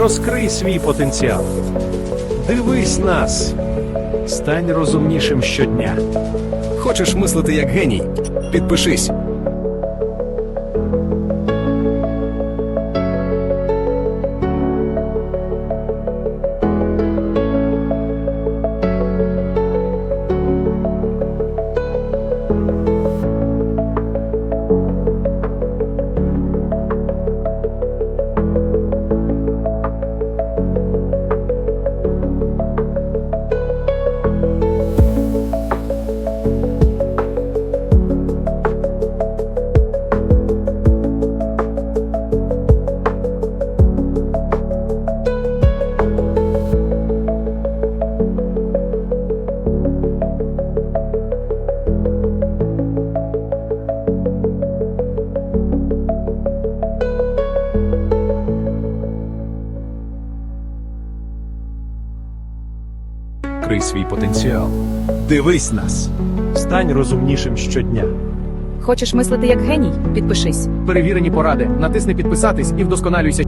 Розкрий свій потенціал. Дивись нас. Стань розумнішим щодня. Хочеш мислити як геній? Підпишись. Крий свій потенціал. Дивись нас. Стань розумнішим щодня. Хочеш мислити як геній? Підпишись. Перевірені поради. Натисни підписатись і вдосконалюйся.